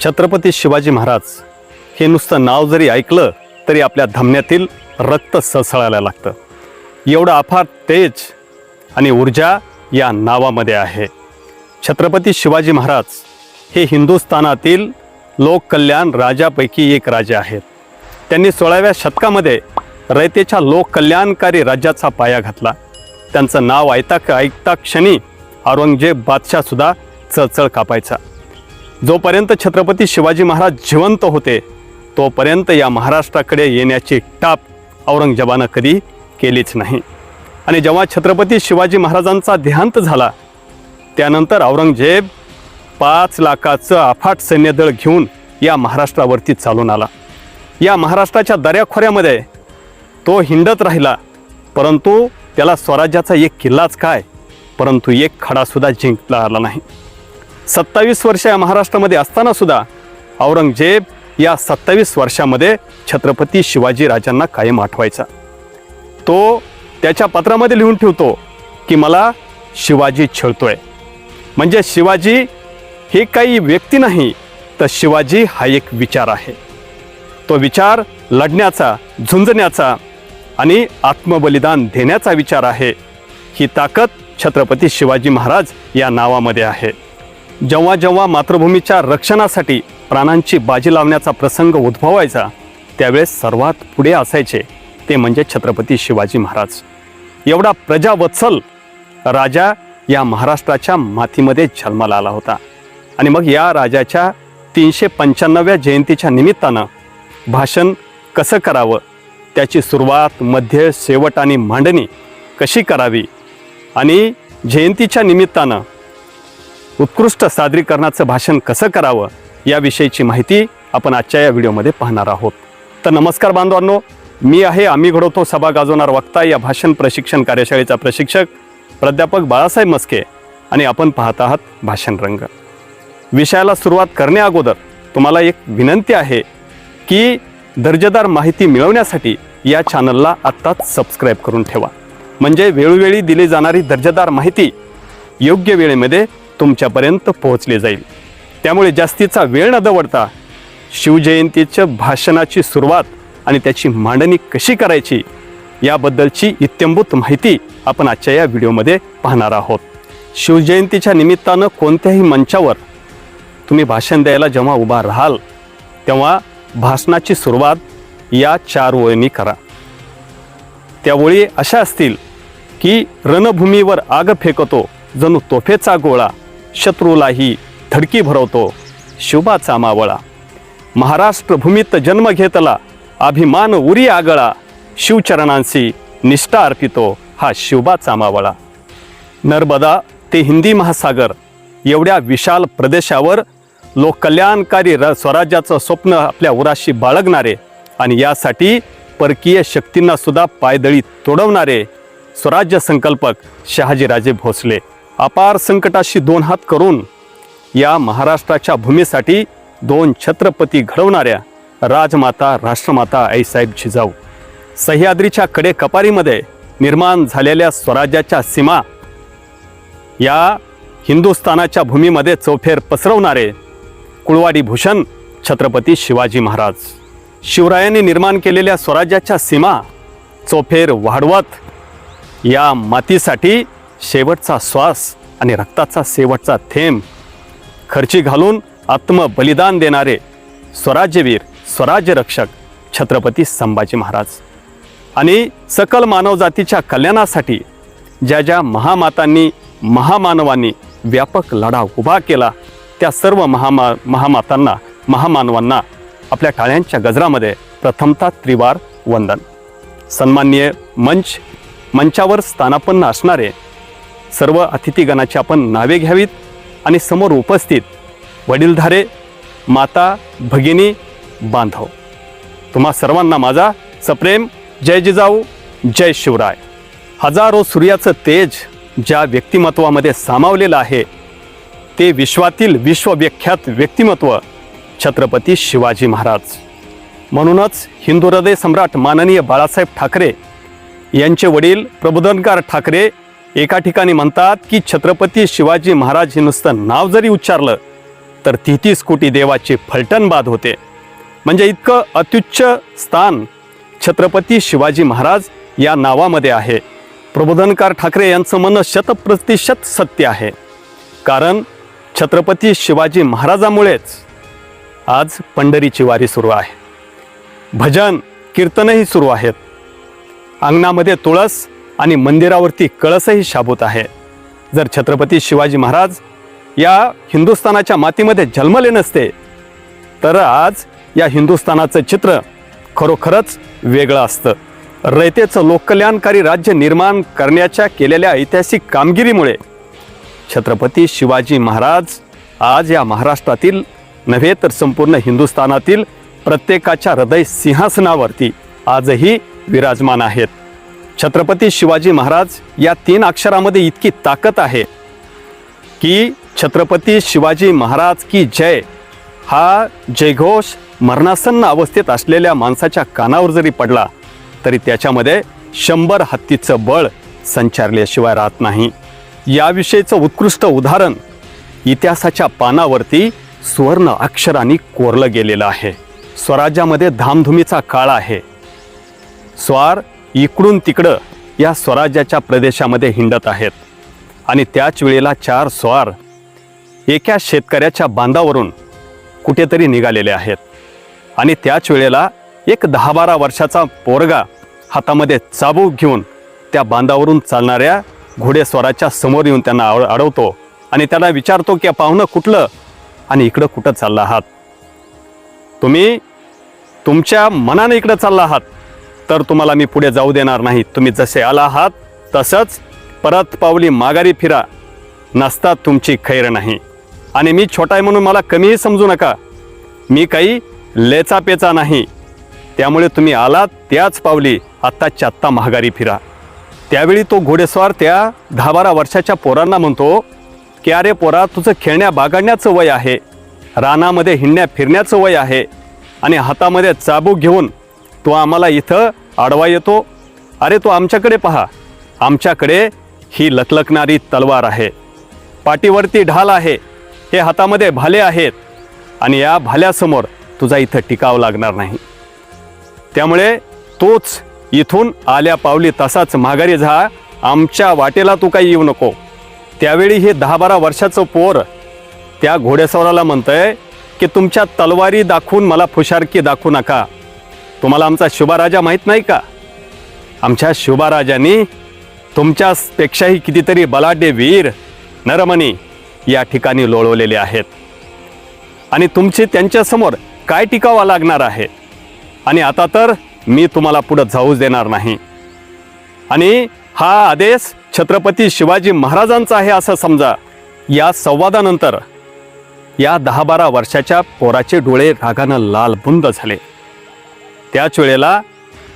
छत्रपती शिवाजी महाराज हे नुसतं नाव जरी ऐकलं तरी आपल्या धमन्यातील रक्त सळसळायला लागतं. एवढं अफाट तेज आणि ऊर्जा या नावामध्ये आहे. छत्रपती शिवाजी महाराज हे हिंदुस्थानातील लोककल्याण राजापैकी एक राजे आहेत. त्यांनी सोळाव्या शतकामध्ये रयतेच्या लोककल्याणकारी राज्याचा पाया घातला. त्यांचं नाव ऐकता ऐकता क्षणी औरंगजेब बादशाहसुद्धा चळचळ कापायचा. जोपर्यंत छत्रपती शिवाजी महाराज जिवंत होते तोपर्यंत या महाराष्ट्राकडे येण्याची टाप औरंगजेबानं कधी केलीच नाही. आणि जेव्हा छत्रपती शिवाजी महाराजांचा देहांत झाला त्यानंतर औरंगजेब पाच लाखाचं अफाट सैन्यदळ घेऊन या महाराष्ट्रावरती चालून आला. या महाराष्ट्राच्या दऱ्याखोऱ्यामध्ये तो हिंडत राहिला परंतु त्याला स्वराज्याचा एक किल्लाच काय? परंतु एक खडासुद्धा जिंकला आला नाही. सत्तावीस वर्ष या महाराष्ट्रामध्ये असताना सुद्धा औरंगजेब या सत्तावीस वर्षामध्ये छत्रपती शिवाजी राजांना कायम आठवायचा. तो त्याच्या पत्रामध्ये लिहून ठेवतो की मला शिवाजी छळतोय. म्हणजे शिवाजी हे काही व्यक्ती नाही तर शिवाजी हा एक विचार आहे. तो विचार लढण्याचा झुंजण्याचा आणि आत्मबलिदान देण्याचा विचार आहे. ही ताकद छत्रपती शिवाजी महाराज या नावामध्ये आहे. जेव्हा जेव्हा मातृभूमीच्या रक्षणासाठी प्राणांची बाजी लावण्याचा प्रसंग उद्भवायचा त्यावेळेस सर्वात पुढे असायचे ते म्हणजे छत्रपती शिवाजी महाराज. एवढा प्रजावत्सल राजा या महाराष्ट्राच्या मातीमध्ये जन्माला आला होता. आणि मग या राजाच्या तीनशे पंच्याण्णव्या जयंतीच्या निमित्तानं भाषण कसं करावं त्याची सुरुवात मध्य शेवट आणि मांडणी कशी करावी आणि जयंतीच्या निमित्तानं उत्कृष्ट सादरीकरणाचं भाषण कसं करावं याविषयीची माहिती आपण आजच्या या व्हिडिओमध्ये पाहणार आहोत. तर नमस्कार बांधवांनो मी आहे आम्ही घडवतो सभा गाजवणार वक्ता या भाषण प्रशिक्षण कार्यशाळेचा प्रशिक्षक प्राध्यापक बाळासाहेब मस्के आणि आपण पाहत आहात भाषण रंग. विषयाला सुरुवात करण्याअगोदर तुम्हाला एक विनंती आहे की दर्जेदार माहिती मिळवण्यासाठी या चॅनलला आत्ताच सबस्क्राईब करून ठेवा. म्हणजे वेळोवेळी दिली जाणारी दर्जेदार माहिती योग्य वेळेमध्ये तुमच्यापर्यंत पोहोचले जाईल. त्यामुळे जास्तीचा वेळ न दवडता शिवजयंतीच्या भाषणाची सुरुवात आणि त्याची मांडणी कशी करायची याबद्दलची इत्यंभूत माहिती आपण आजच्या या व्हिडिओमध्ये पाहणार आहोत. शिवजयंतीच्या निमित्तानं कोणत्याही मंचावर तुम्ही भाषण द्यायला जेव्हा उभा राहाल तेव्हा भाषणाची सुरुवात या चार ओळींनी करा. त्या ओळी अशा असतील की रणभूमीवर आग फेकतो जणू तोफेचा गोळा शत्रूलाही धडकी भरवतो शुभाचा मावळा. महाराष्ट्र भूमीत जन्म घेतला अभिमान उरी आगळा शिवचरणांशी निष्ठा अर्पितो हा शिवबाचा मावळा. नर्मदा ते हिंदी महासागर एवढ्या विशाल प्रदेशावर लोककल्याणकारी र स्वराज्याचं स्वप्न आपल्या उराशी बाळगणारे आणि यासाठी परकीय शक्तींना सुद्धा पायदळी तोडवणारे स्वराज्य संकल्पक शहाजीराजे भोसले. अपार संकटाशी दोन हात करून या महाराष्ट्राच्या भूमीसाठी दोन छत्रपती घडवणाऱ्या राजमाता राष्ट्रमाता आईसाहेब जिजाऊ. सह्याद्रीच्या कडे कपारीमध्ये निर्माण झालेल्या स्वराज्याच्या सीमा या हिंदुस्थानाच्या भूमीमध्ये चौफेर पसरवणारे कुळवाडी भूषण छत्रपती शिवाजी महाराज. शिवरायांनी निर्माण केलेल्या स्वराज्याच्या सीमा चौफेर वाढवत या मातीसाठी शेवटचा श्वास आणि रक्ताचा शेवटचा थेंब. खर्ची घालून आत्मबलिदान देणारे स्वराज्यवीर स्वराज्यरक्षक छत्रपती संभाजी महाराज. आणि सकल मानवजातीच्या कल्याणासाठी ज्या ज्या महामातांनी महामानवांनी व्यापक लढा उभा केला त्या सर्व महामा महामातांना महामानवांना आपल्या टाळ्यांच्या गजरामध्ये प्रथमतः त्रिवार वंदन. सन्माननीय मंच मंचावर स्थानापन्न असणारे सर्व अतिथीगणाची आपण नावे घ्यावीत आणि समोर उपस्थित वडीलधारे माता भगिनी बांधव. तुम्हा सर्वांना माझा सप्रेम जय जिजाऊ जय शिवराय. हजारो सूर्याचं तेज ज्या व्यक्तिमत्वामध्ये सामावलेलं आहे ते विश्वातील विश्वविख्यात व्यक्तिमत्व छत्रपती शिवाजी महाराज. म्हणूनच हिंदू हृदय सम्राट माननीय बाळासाहेब ठाकरे यांचे वडील प्रबोधनकार ठाकरे एका ठिकाणी म्हणतात की छत्रपती शिवाजी महाराज हे नुसतं नाव जरी उच्चारलं तर तेहतीस कोटी देवाचे फलटण बाद होते. म्हणजे इतकं अत्युच्च स्थान छत्रपती शिवाजी महाराज या नावामध्ये आहे. प्रबोधनकार ठाकरे यांचं म्हणणं शतप्रतिशत सत्य आहे. कारण छत्रपती शिवाजी महाराजामुळेच आज पंढरीची वारी सुरू आहे. भजन कीर्तनही सुरू आहेत. अंगणामध्ये तुळस आणि मंदिरावरती कळसही शाबूत आहे. जर छत्रपती शिवाजी महाराज या हिंदुस्थानाच्या मातीमध्ये जन्मले नसते तर आज या हिंदुस्थानाचं चित्र खरोखरच वेगळं असतं. रयतेचं लोककल्याणकारी राज्य निर्माण करण्याच्या केलेल्या ऐतिहासिक कामगिरीमुळे छत्रपती शिवाजी महाराज आज या महाराष्ट्रातील नव्हे तर संपूर्ण हिंदुस्थानातील प्रत्येकाच्या हृदय सिंहासनावरती आजही विराजमान आहेत. छत्रपती शिवाजी महाराज या तीन अक्षरामध्ये इतकी ताकद आहे की छत्रपती शिवाजी महाराज की जय हा जयघोष मरणासन्न अवस्थेत असलेल्या माणसाच्या कानावर जरी पडला तरी त्याच्यामध्ये शंभर हत्तीचं बळ संचारल्याशिवाय राहत नाही. याविषयीचं उत्कृष्ट उदाहरण इतिहासाच्या पानावरती सुवर्ण अक्षरांनी कोरलं गेलेलं आहे. स्वराज्यामध्ये धामधुमीचा काळ आहे. स्वार इकडून तिकडं या स्वराज्याच्या प्रदेशामध्ये हिंडत आहेत. आणि त्याच वेळेला चार स्वार एका शेतकऱ्याच्या बांधावरून कुठेतरी निघालेले आहेत. आणि त्याच वेळेला एक दहा बारा वर्षाचा पोरगा हातामध्ये चाबूक घेऊन त्या बांधावरून चालणाऱ्या घोडेस्वाराच्या समोर येऊन त्यांना आव अडवतो. आणि त्याला विचारतो की पाहुणं कुठलं? आणि इकडं कुठं चालला आहात? तुम्ही तुमच्या मनाने इकडं चालला आहात? तर तुम्हाला मी पुढे जाऊ देणार नाही. तुम्ही जसे आला आहात तसंच परत पावली माघारी फिरा. नसता तुमची खैर नाही. आणि मी छोटा आहे म्हणून मला कमीही समजू नका. मी काही लेचापेचा नाही. त्यामुळे तुम्ही आलात त्याच पावली आत्ताच्या आत्ता महागारी फिरा. त्यावेळी तो घोडेस्वार त्या दहा बारा वर्षाच्या पोरांना म्हणतो की अरे पोरा तुझं खेळण्या बागाडण्याचं वय आहे. रानामध्ये हिंडण्या फिरण्याचं वय आहे. आणि हातामध्ये चाबूक घेऊन तो आम्हाला इथं आडवा येतो. अरे तो आमच्याकडे पहा. आमच्याकडे ही लकलकणारी तलवार आहे. पाठीवरती ढाल आहे. हे हातामध्ये भाले आहेत. आणि या भाल्यासमोर तुझा इथं टिकाव लागणार नाही. त्यामुळे तोच इथून आल्या पावली तसाच माघारी झा आमच्या वाटेला तू काही येऊ नको. त्यावेळी हे दहा बारा वर्षाचं पोर त्या घोडेस्वाराला म्हणतंय की तुमच्या तलवारी दाखवून मला फुशारकी दाखवू नका. तुम्हाला आमचा शुभाराजा माहीत नाही का? आमच्या शुभाराजांनी तुमच्यापेक्षाही कितीतरी बलाढ्य वीर नरमणी या ठिकाणी लोळवलेले आहेत. आणि तुमचे त्यांच्यासमोर काय टिकावा लागणार आहे? आणि आता तर मी तुम्हाला पुढं जाऊच देणार नाही. आणि हा आदेश छत्रपती शिवाजी महाराजांचा आहे असं समजा या संवादानंतर या दहा बारा वर्षाच्या पोराचे डोळे रागानं लालबुंद झाले. त्याच वेळेला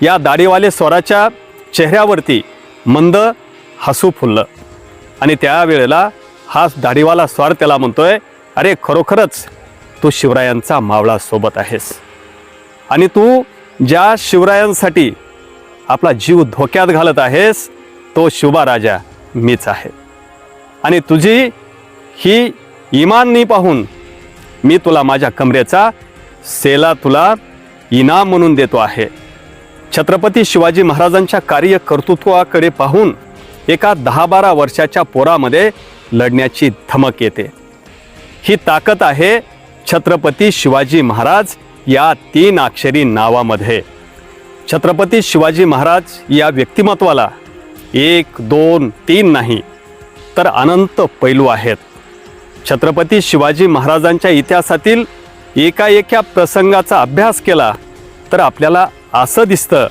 या दाढीवाले स्वराच्या चेहऱ्यावरती मंद हसू फुललं. आणि त्यावेळेला हा दाढीवाला स्वार त्याला म्हणतोय अरे खरोखरच तू शिवरायांचा मावळा सोबत आहेस. आणि तू ज्या शिवरायांसाठी आपला जीव धोक्यात घालत आहेस तो शुभा राजा मीच आहे. आणि तुझी ही इमाननी पाहून मी तुला माझ्या कमरेचा सेला तुला इनाम म्हणून देतो आहे. छत्रपती शिवाजी महाराजांच्या कार्य कर्तृत्वाकडे पाहून एका दहा बारा वर्षाच्या पोरामध्ये लढण्याची धमक येते. ही ताकद आहे छत्रपती शिवाजी महाराज या तीन अक्षरी नावामध्ये. छत्रपती शिवाजी महाराज या व्यक्तिमत्वाला एक दोन तीन नाही तर अनंत पैलू आहेत. छत्रपती शिवाजी महाराजांच्या इतिहासातील एका एका प्रसंगाचा अभ्यास केला तर आपल्याला असं दिसतं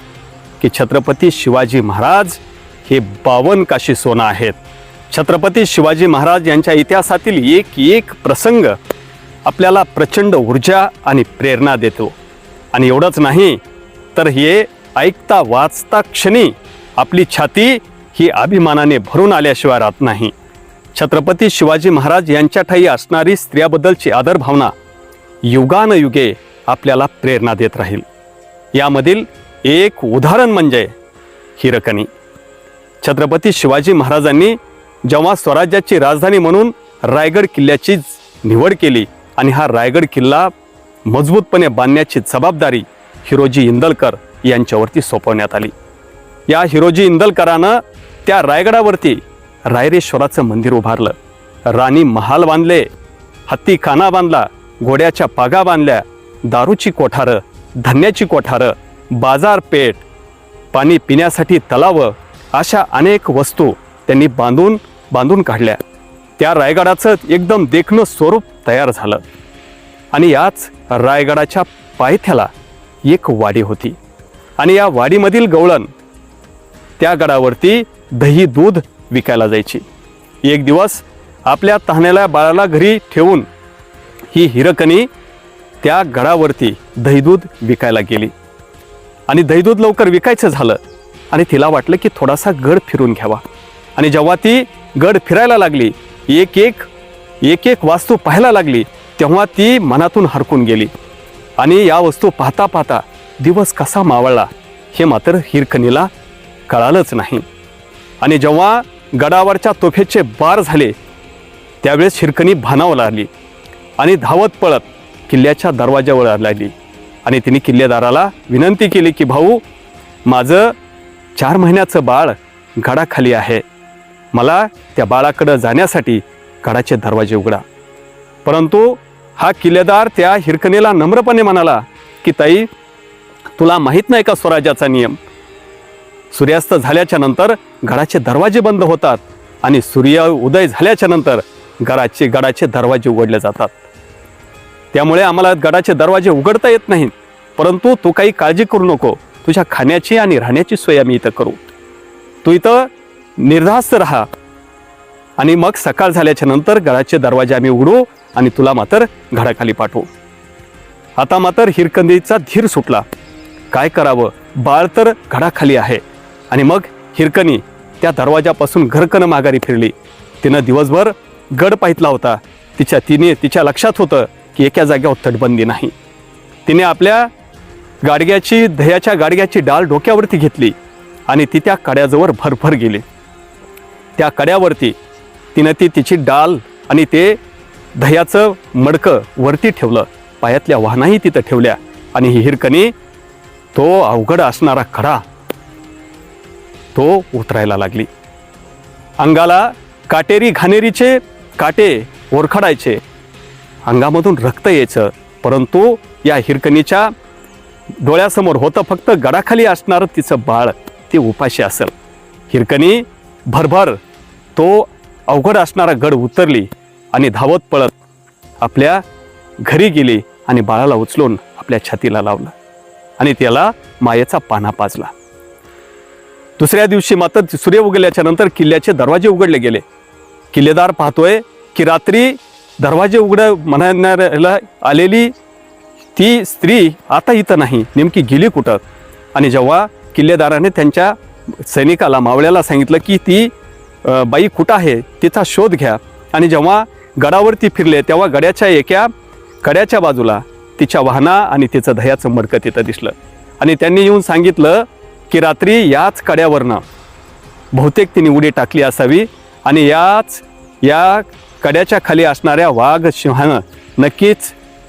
की छत्रपती शिवाजी महाराज हे बावन काशी सोनं आहेत. छत्रपती शिवाजी महाराज यांच्या इतिहासातील एक एक प्रसंग आपल्याला प्रचंड ऊर्जा आणि प्रेरणा देतो. आणि एवढंच नाही तर हे ऐकता वाचता क्षणी आपली छाती ही अभिमानाने भरून आल्याशिवाय राहत नाही. छत्रपती शिवाजी महाराज यांच्या ठाई असणारी स्त्रियाबद्दलची आदर भावना युगानयुगे आपल्याला प्रेरणा देत राहील. यामधील एक उदाहरण म्हणजे हिरकणी. छत्रपती शिवाजी महाराजांनी जेव्हा स्वराज्याची राजधानी म्हणून रायगड किल्ल्याची निवड केली आणि हा रायगड किल्ला मजबूतपणे बांधण्याची जबाबदारी हिरोजी इंदलकर यांच्यावरती सोपवण्यात आली. या हिरोजी इंदलकरानं त्या रायगडावरती रायरेश्वराचं मंदिर उभारलं. राणी महाल बांधले हत्ती खाना बांधला घोड्याच्या पागा बांधल्या. दारूची कोठारं धान्याची कोठारं बाजारपेठ पाणी पिण्यासाठी तलावं अशा अनेक वस्तू त्यांनी बांधून बांधून काढल्या. त्या रायगडाचं एकदम देखणं स्वरूप तयार झालं. आणि याच रायगडाच्या पायथ्याला एक वाडी होती. आणि या वाडीमधील गवळण त्या गडावरती दही दूध विकायला जायची. एक दिवस आपल्या तहाण्याला बाळाला घरी ठेवून ही हिरकणी त्या गडावरती दहीदूध विकायला गेली. आणि दहीदूध लवकर विकायचं झालं आणि तिला वाटलं की थोडासा गड फिरून घ्यावा. आणि जेव्हा ती गड फिरायला लागली एक एक एक एक वास्तू पाहायला लागली तेव्हा ती मनातून हरकून गेली. आणि या वस्तू पाहता पाहता दिवस कसा मावळला हे मात्र हिरकणीला कळालंच नाही. आणि जेव्हा गडावरच्या तोफेचे बार झाले त्यावेळेस हिरकणी भानावं लागली. आणि धावत पळत किल्ल्याच्या दरवाज्यावर लागली. आणि तिने किल्लेदाराला विनंती केली की भाऊ माझं चार महिन्याचं बाळ गडाखाली आहे. मला त्या बाळाकडं जाण्यासाठी गडाचे दरवाजे उघडा. परंतु हा किल्लेदार त्या हिरकणीला नम्रपणे म्हणाला की ताई तुला माहीत नाही का स्वराज्याचा नियम? सूर्यास्त झाल्याच्यानंतर गडाचे दरवाजे बंद होतात आणि सूर्य उदय झाल्याच्यानंतर गडाचे गडाचे दरवाजे उघडले जातात. त्यामुळे आम्हाला गडाचे दरवाजे उघडता येत नाहीत परंतु तू काही काळजी करू नको. तुझ्या खाण्याची आणि राहण्याची सोय आम्ही इथं करू. तू इथं निर्धास्त राहा. आणि मग सकाळ झाल्याच्यानंतर गडाचे दरवाजे आम्ही उघडू आणि तुला मात्र घडाखाली पाठवू. आता मात्र हिरकंदीचा धीर सुटला. काय करावं? बाळ तर घडाखाली आहे. आणि मग हिरकणी त्या दरवाजापासून घरकनं माघारी फिरली. तिनं दिवसभर गड पाहितला होता. तिच्या तिने तिच्या लक्षात होतं की एका जागेवर तटबंदी नाही. तिने आपल्या गाडग्याची दह्याच्या गाडग्याची डाल डोक्यावरती घेतली आणि ती त्या कड्याजवळ भरभर गेली. त्या कड्यावरती तिनं ती तिची डाल आणि ते दह्याचं मडकं वरती ठेवलं. पायातल्या वाहनाही तिथं ठेवल्या आणि ही हिरकणी तो अवघड असणारा खडा तो उतरायला लागली. अंगाला काटेरी घाणेरीचे काटे ओरखडायचे. अंगामधून रक्त यायचं. परंतु या हिरकणीच्या डोळ्यासमोर होतं फक्त गडाखाली असणारं तिचं बाळ ते उपाशी असेल. हिरकणी भरभर तो अवघड असणारा गड उतरली आणि धावत पळत आपल्या घरी गेली आणि बाळाला उचलून आपल्या छातीला लावलं आणि त्याला मायेचा पाना पाजला. दुसऱ्या दिवशी मात्र सूर्य उगल्याच्या नंतर किल्ल्याचे दरवाजे उघडले गेले. किल्लेदार पाहतोय की रात्री दरवाजे उघड म्हणणाऱ्याला आलेली ती स्त्री आता इथं नाही. नेमकी गेली कुठं? आणि जेव्हा किल्लेदाराने त्यांच्या सैनिकाला मावळ्याला सांगितलं की ती बाई कुठं आहे? तिचा शोध घ्या. आणि जेव्हा गडावरती फिरले तेव्हा गड्याच्या एका कड्याच्या बाजूला तिच्या वाहना आणि तिचं दह्याचं मडकं तिथं दिसलं. आणि त्यांनी येऊन सांगितलं की रात्री याच कड्यावरनं बहुतेक तिने उडी टाकली असावी आणि याच या कड्याच्या खाली असणाऱ्या वाघ सिंहानं नक्कीच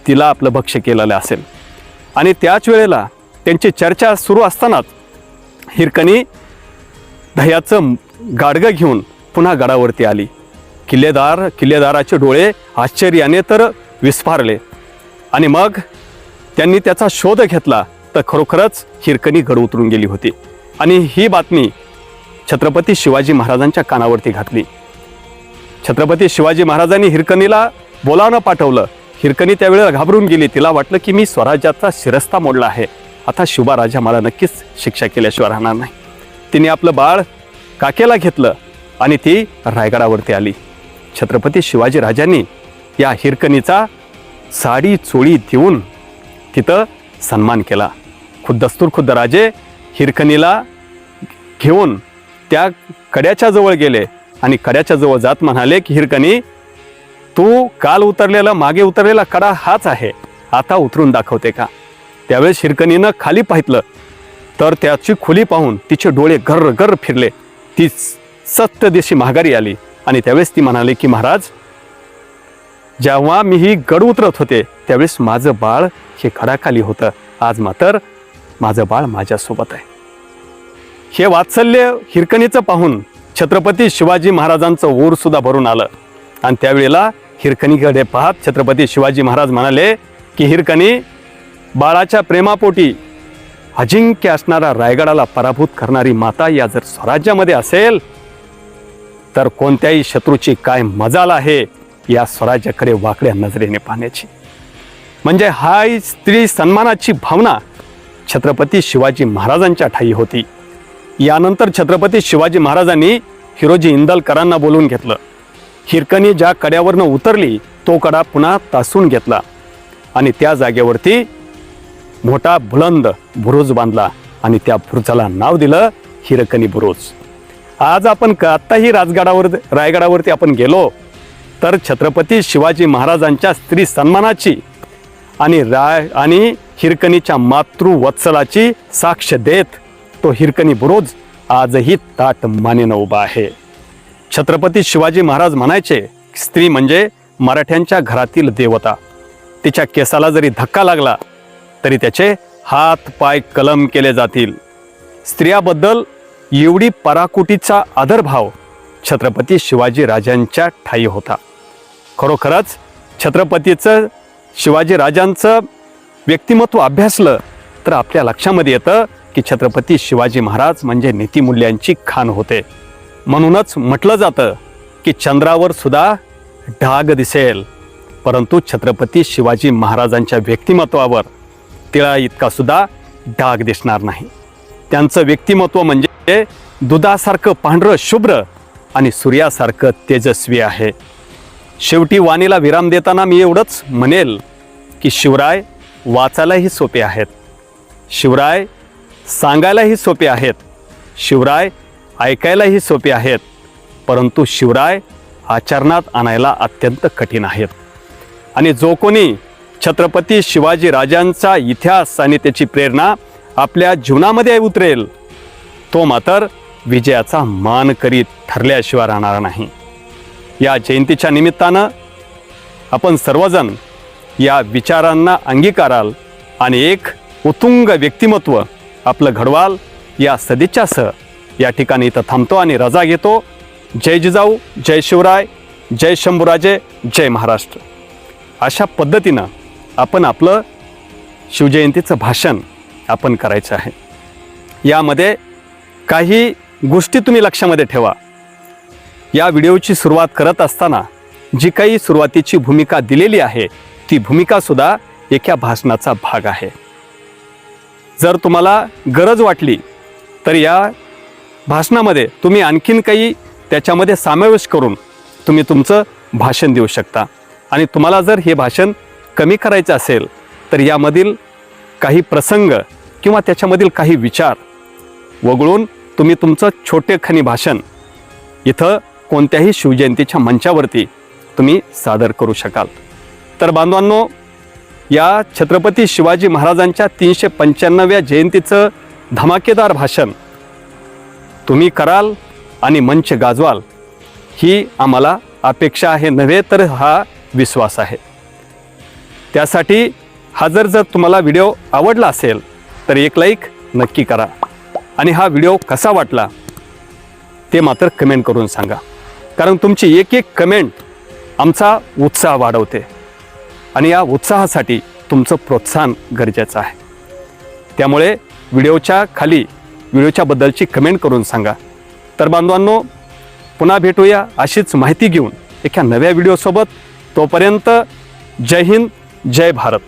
तिला आपलं भक्ष्य केलेलं असेल. आणि त्याच वेळेला त्यांची चर्चा सुरू असतानाच हिरकणी दह्याचं गाडगं घेऊन पुन्हा गडावरती आली. किल्लेदार किल्लेदाराचे डोळे आश्चर्याने तर विस्फारले. आणि मग त्यांनी त्याचा शोध घेतला तर खरोखरच हिरकणी गड उतरून गेली होती. आणि ही बातमी छत्रपती शिवाजी महाराजांच्या कानावरती घातली. छत्रपती शिवाजी महाराजांनी हिरकणीला बोलावणं पाठवलं. हिरकणी त्यावेळेला घाबरून गेली. तिला वाटलं की मी स्वराज्याचा शिरस्ता मोडला आहे. आता शिवा राजा मला नक्कीच शिक्षा केल्याशिवाय राहणार नाही. तिने आपलं बाळ काकेला घेतलं आणि ती रायगडावरती आली. छत्रपती शिवाजी राजांनी या हिरकणीचा साडी चोळी देऊन तिथं सन्मान केला. खुद्दस्तूर खुद्द राजे हिरकणीला घेऊन त्या कड्याच्या जवळ गेले. आणि कड्याच्या जवळ जात म्हणाले की हिरकणी तू काल उतरलेला मागे उतरलेला कडा हाच आहे. आता उतरून दाखवते का? त्यावेळेस हिरकणीनं खाली पाहितलं. तर त्याची खोली पाहून तिचे डोळे गर्र गर्र फिरले. ती सत्य दिशी माघारी आली आणि त्यावेळेस ती म्हणाली की महाराज जेव्हा मी ही गड उतरत होते त्यावेळेस माझं बाळ हे खडाखाली होतं. आज मात्र माझं बाळ माझ्यासोबत आहे. हे वात्सल्य हिरकणीचं पाहून छत्रपती शिवाजी महाराजांचं ऊर सुद्धा भरून आलं. आणि त्यावेळेला हिरकणीकडे पाहत छत्रपती शिवाजी महाराज म्हणाले की हिरकणी बाळाच्या प्रेमापोटी अजिंक्य असणारा रायगडाला पराभूत करणारी माता या जर स्वराज्यामध्ये असेल तर कोणत्याही शत्रूची काय मजाल आहे या स्वराज्याकडे वाकड्या नजरेने पाहण्याची. म्हणजे हा स्त्री सन्मानाची भावना छत्रपती शिवाजी महाराजांच्या ठाई होती. यानंतर छत्रपती शिवाजी महाराजांनी हिरोजी इंदलकरांना बोलवून घेतलं. हिरकणी ज्या कड्यावरनं उतरली तो कडा पुन्हा तासून घेतला. आणि त्या जागेवरती मोठा बुलंद बुरुज बांधला आणि त्या बुरुजाला नाव दिलं हिरकणी बुरुज. आज आपण क- आत्ताही राजगडावर रायगडावरती आपण गेलो तर छत्रपती शिवाजी महाराजांच्या स्त्री सन्मानाची आणि राय आणि हिरकणीच्या मातृवत्सलाची साक्ष देत तो हिरकणी बुरुज आजही ताट मानेनं उभा आहे. छत्रपती शिवाजी महाराज म्हणायचे स्त्री म्हणजे मराठ्यांच्या घरातील देवता. तिच्या केसाला जरी धक्का लागला तरी त्याचे हात पाय कलम केले जातील. स्त्रियाबद्दल एवढी पराकुटीचा आदरभाव छत्रपती शिवाजी राजांच्या ठाई होता. खरोखरच छत्रपतीचं शिवाजी राजांचं व्यक्तिमत्व अभ्यासलं तर आपल्या लक्षामध्ये येतं की छत्रपती शिवाजी महाराज म्हणजे नीतिमूल्यांची खाण होते. म्हणूनच म्हटलं जातं की चंद्रावर सुद्धा ढाग दिसेल. परंतु छत्रपती शिवाजी महाराजांच्या व्यक्तिमत्वावर तिळा इतका सुद्धा डाग दिसणार नाही. त्यांचं व्यक्तिमत्व म्हणजे दुधासारखं पांढरं शुभ्र आणि सूर्यासारखं तेजस्वी आहे. शेवटी वाणीला विराम देताना मी एवढंच म्हणेल की शिवराय वाचायलाही सोपे आहेत. शिवराय सांगायलाही सोपे आहेत. शिवराय ऐकायलाही सोपे आहेत. परंतु शिवराय आचरणात आणायला अत्यंत कठीण आहेत. आणि जो कोणी छत्रपती शिवाजी राजांचा इतिहास आणि त्याची प्रेरणा आपल्या जीवनामध्ये उतरेल तो मात्र विजयाचा मान करीत ठरल्याशिवाय राहणार नाही. या जयंतीच्या निमित्तानं आपण सर्वजण या विचारांना अंगीकाराल आणि एक उत्तुंग व्यक्तिमत्व आपलं घडवाल या सदिच्छासह या ठिकाणी इथं थांबतो आणि रजा घेतो. जय जिजाऊ जय शिवराय जय शंभूराजे जय महाराष्ट्र. अशा पद्धतीनं आपण आपलं शिवजयंतीचं भाषण आपण करायचं आहे. यामध्ये काही गोष्टी तुम्ही लक्षामध्ये ठेवा. या व्हिडिओची सुरुवात करत असताना जी काही सुरुवातीची भूमिका दिलेली आहे ती भूमिकासुद्धा एका भाषणाचा भाग आहे. जर तुम्हाला गरज वाटली तर या भाषणामध्ये तुम्ही आणखीन काही त्याच्यामध्ये समावेश करून तुम्ही तुमचं भाषण देऊ शकता. आणि तुम्हाला जर हे भाषण कमी करायचं असेल तर यामधील काही प्रसंग किंवा त्याच्यामधील काही विचार वगळून तुम्ही तुमचं छोटेखनी भाषण इथं कोणत्याही शिवजयंतीच्या मंचावरती तुम्ही सादर करू शकाल. तर बांधवांनो या छत्रपती शिवाजी महाराजांच्या तीनशे पंच्याण्णव्या जयंतीचं धमाकेदार भाषण. तुम्ही कराल आणि मंच गाजवाल. ही आम्हाला अपेक्षा आहे नव्हे तर हा विश्वास आहे. त्यासाठी हा जर जर तुम्हाला व्हिडिओ आवडला असेल तर एक लाईक नक्की करा. आणि हा व्हिडिओ कसा वाटला ते मात्र कमेंट करून सांगा. कारण तुमची एक एक कमेंट आमचा उत्साह वाढवते. आणि या उत्साहासाठी तुमचं प्रोत्साहन गरजेचं आहे. त्यामुळे व्हिडिओच्या खाली व्हिडिओच्या बद्दलची कमेंट करून सांगा. तर बांधवांनो पुन्हा भेटूया अशीच माहिती घेऊन एका नव्या व्हिडिओसोबत. तोपर्यंत जय हिंद जय भारत.